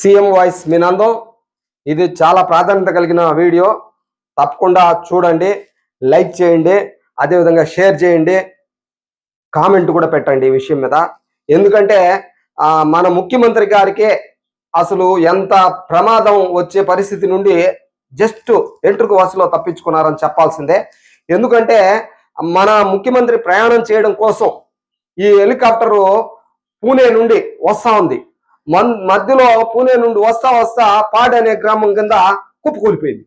CM voice మినందం ఇది చాలా ప్రాధాన్యత కలిగిన వీడియో. తప్పకుండా చూడండి లైక్ చేయండి అదేవిధంగా షేర్ చేయండి కామెంట్ కూడా పెట్టండి ఈ విషయం మీద. ఎందుకంటే మన ముఖ్యమంత్రి గారికి అసలు ఎంత ప్రమాదం వచ్చే పరిస్థితి నుండి జస్ట్ ఎంట్రుకు వసలో తప్పించుకున్నారని చెప్పాల్సిందే. ఎందుకంటే మన ముఖ్యమంత్రి ప్రయాణం చేయడం కోసం ఈ హెలికాప్టరు పూణే నుండి వస్తూ ఉంది. మధ్యలో పూణే నుండి వస్తా వస్తా పాడ్ అనే గ్రామం కింద కుప్పకూలిపోయింది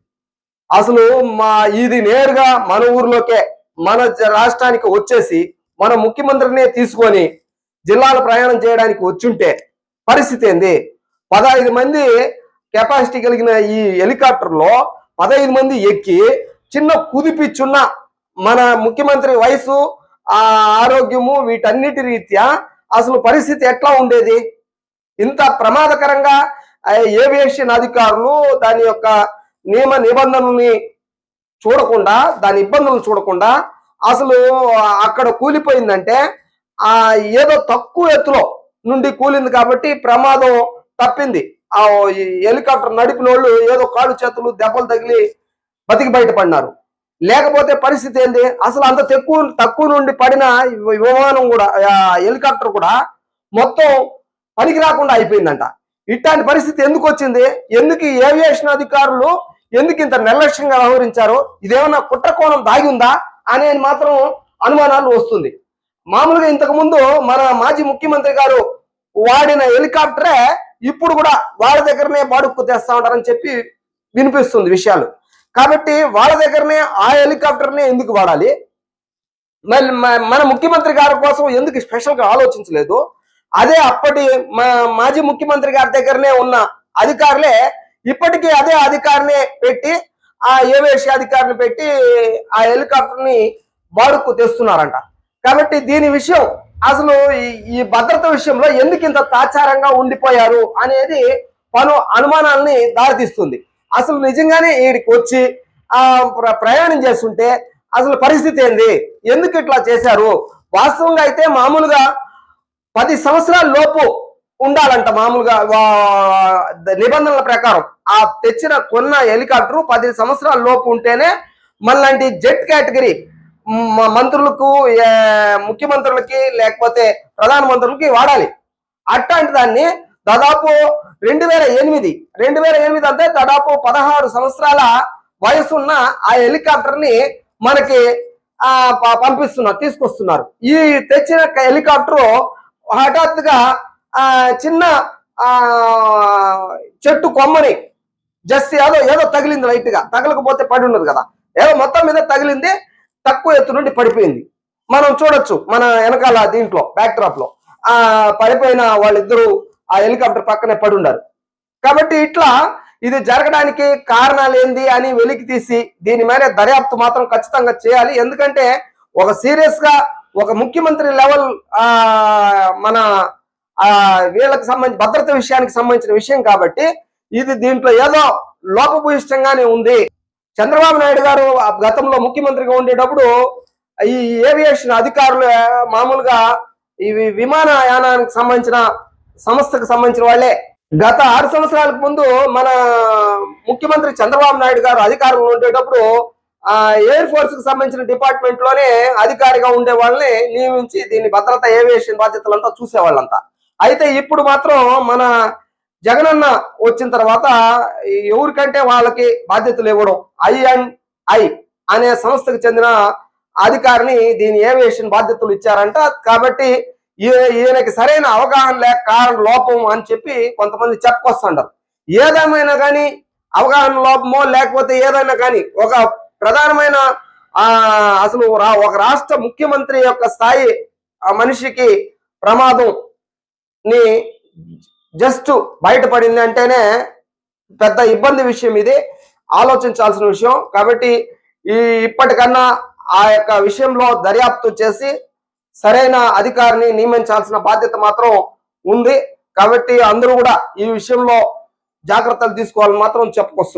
అసలు మా ఇది నేరుగా మన ఊర్లోకే మన రాష్ట్రానికి వచ్చేసి మన ముఖ్యమంత్రినే తీసుకొని జిల్లాల ప్రయాణం చేయడానికి వచ్చుంటే పరిస్థితి ఏంది? పదహైదు మంది కెపాసిటీ కలిగిన ఈ హెలికాప్టర్లో పదహైదు మంది ఎక్కి చిన్న కుదిపిచ్చున్న మన ముఖ్యమంత్రి వయసు ఆ ఆరోగ్యము వీటన్నిటి రీత్యా అసలు పరిస్థితి ఎట్లా ఉండేది? ఇంత ప్రమాదకరంగా ఏవియేషన్ అధికారులు దాని యొక్క నియమ నిబంధనల్ని చూడకుండా దాని ఇబ్బందులు చూడకుండా అసలు అక్కడ కూలిపోయిందంటే ఆ ఏదో తక్కువ ఎత్తులో నుండి కూలింది కాబట్టి ప్రమాదం తప్పింది. ఆ ఈ హెలికాప్టర్ నడిపిన వాళ్ళు ఏదో కాళ్ళు చేతులు దెబ్బలు తగిలి బతికి బయటపడినారు. లేకపోతే పరిస్థితి ఏంది? అసలు అంత తక్కువ తక్కువ నుండి పడిన విమానం కూడా హెలికాప్టర్ కూడా మొత్తం పనికి రాకుండా అయిపోయిందంట. ఇట్లాంటి పరిస్థితి ఎందుకు వచ్చింది? ఎందుకు ఏవియేషన్ అధికారులు ఎందుకు ఇంత నిర్లక్ష్యంగా వ్యవహరించారు? ఇదేమన్నా కుట్రకోణం దాగి ఉందా? అనేది మాత్రం అనుమానాలు వస్తుంది. మామూలుగా ఇంతకు ముందు మన మాజీ ముఖ్యమంత్రి గారు వాడిన హెలికాప్టరే ఇప్పుడు కూడా వాళ్ళ దగ్గరనే బాడుక్కు తెస్తా ఉంటారని చెప్పి వినిపిస్తుంది విషయాలు. కాబట్టి వాళ్ళ దగ్గరనే ఆ హెలికాప్టర్నే ఎందుకు వాడాలి? మరి మన ముఖ్యమంత్రి గారి కోసం ఎందుకు స్పెషల్గా ఆలోచించలేదు? అదే అప్పటి మా- మాజీ ముఖ్యమంత్రి గారి దగ్గరనే ఉన్న అధికారులే ఇప్పటికీ అదే అధికారిని పెట్టి ఆ ఏవేసి అధికారిని పెట్టి ఆ హెలికాప్టర్ని బాడుక్కు తెస్తున్నారంట. కాబట్టి దీని విషయం అసలు ఈ- ఈ భద్రత విషయంలో ఎందుకు ఇంత తాచారంగా ఉండిపోయారు అనేది పలు అనుమానాలని దారితీస్తుంది. అసలు నిజంగానే వీడికి వచ్చి ఆ ప్రయాణం చేస్తుంటే అసలు పరిస్థితి ఏంది? ఎందుకు ఇట్లా చేశారు? వాస్తవంగా అయితే మామూలుగా పది సంవత్సరాల లోపు ఉండాలంట మామూలుగా నిబంధనల ప్రకారం. ఆ తెచ్చిన కొన్న హెలికాప్టర్ పది సంవత్సరాల లోపు ఉంటేనే మనలాంటి జెట్ కేటగిరీ మంత్రులకు ముఖ్యమంత్రులకి లేకపోతే ప్రధానమంత్రులకి వాడాలి. అట్లాంటి దాన్ని దాదాపు రెండు వేల ఎనిమిది రెండు వేల ఎనిమిది అంటే దాదాపు పదహారు సంవత్సరాల వయసున్న ఆ హెలికాప్టర్ని మనకి ఆ ప- పంపిస్తున్నారు తీసుకొస్తున్నారు. ఈ తెచ్చిన హెలికాప్టర్ హఠాత్తుగా ఆ చిన్న ఆ చెట్టు కొమ్మని జస్ట్ ఏదో ఏదో తగిలింది లైట్గా. తగలకపోతే పడి ఉండదు కదా. ఏదో మొత్తం మీద తగిలింది తక్కువ ఎత్తు నుండి పడిపోయింది. మనం చూడొచ్చు మన వెనకాల దీంట్లో బ్యాక్ డ్రాప్లో. ఆ పడిపోయిన వాళ్ళిద్దరూ ఆ హెలికాప్టర్ పక్కనే పడి ఉన్నారు. కాబట్టి ఇట్లా ఇది జరగడానికి కారణాలు ఏంది అని వెలికి తీసి దీని మీద దర్యాప్తు మాత్రం ఖచ్చితంగా చేయాలి. ఎందుకంటే ఒక సీరియస్గా ఒక ముఖ్యమంత్రి లెవెల్ ఆ మన ఆ వీళ్ళకి సంబంధించి భద్రత విషయానికి సంబంధించిన విషయం కాబట్టి ఇది దీంట్లో ఏదో లోపభూయిష్టంగానే ఉంది. చంద్రబాబు నాయుడు గారు ఆ గతంలో ముఖ్యమంత్రిగా ఉండేటప్పుడు ఈ ఏవియేషన్ అధికారులు మామూలుగా ఇవి విమానయానానికి సంబంధించిన సంస్థకు సంబంధించిన వాళ్ళే. గత ఆరు సంవత్సరాలకు ముందు మన ముఖ్యమంత్రి చంద్రబాబు నాయుడు గారు అధికారంలో ఉండేటప్పుడు ఎయిర్ ఫోర్స్కు సంబంధించిన డిపార్ట్మెంట్లోనే అధికారిగా ఉండే వాళ్ళని నియమించి దీని భద్రత ఏవియేషన్ బాధ్యతలంతా చూసేవాళ్ళంతా. అయితే ఇప్పుడు మాత్రం మన జగనన్న వచ్చిన తర్వాత ఎవరికంటే వాళ్ళకి బాధ్యతలు ఇవ్వడం ఐ అండ్ ఐ అనే సంస్థకు చెందిన అధికారిని దీని ఏవియేషన్ బాధ్యతలు ఇచ్చారంట. కాబట్టి ఈ- ఈయనకి సరైన అవగాహన లేక కారణ లోపం అని చెప్పి కొంతమంది చెప్పుకొస్తుంటారు ఏదేమైనా కానీ అవగాహన లోపమో లేకపోతే ఏదైనా కానీ ఒక ప్రధానమైన ఆ అసలు ఒక రాష్ట్ర ముఖ్యమంత్రి యొక్క స్థాయి ఆ మనిషికి ప్రమాదం ని జస్ట్ బయటపడింది అంటేనే పెద్ద ఇబ్బంది విషయం ఇది. ఆలోచించాల్సిన విషయం. కాబట్టి ఈ ఇప్పటికన్నా ఆ యొక్క విషయంలో దర్యాప్తు చేసి సరైన అధికారిని నియమించాల్సిన బాధ్యత మాత్రం ఉంది. కాబట్టి అందరూ కూడా ఈ విషయంలో జాగ్రత్తలు తీసుకోవాలని మాత్రం చెప్పుకొస్తుంది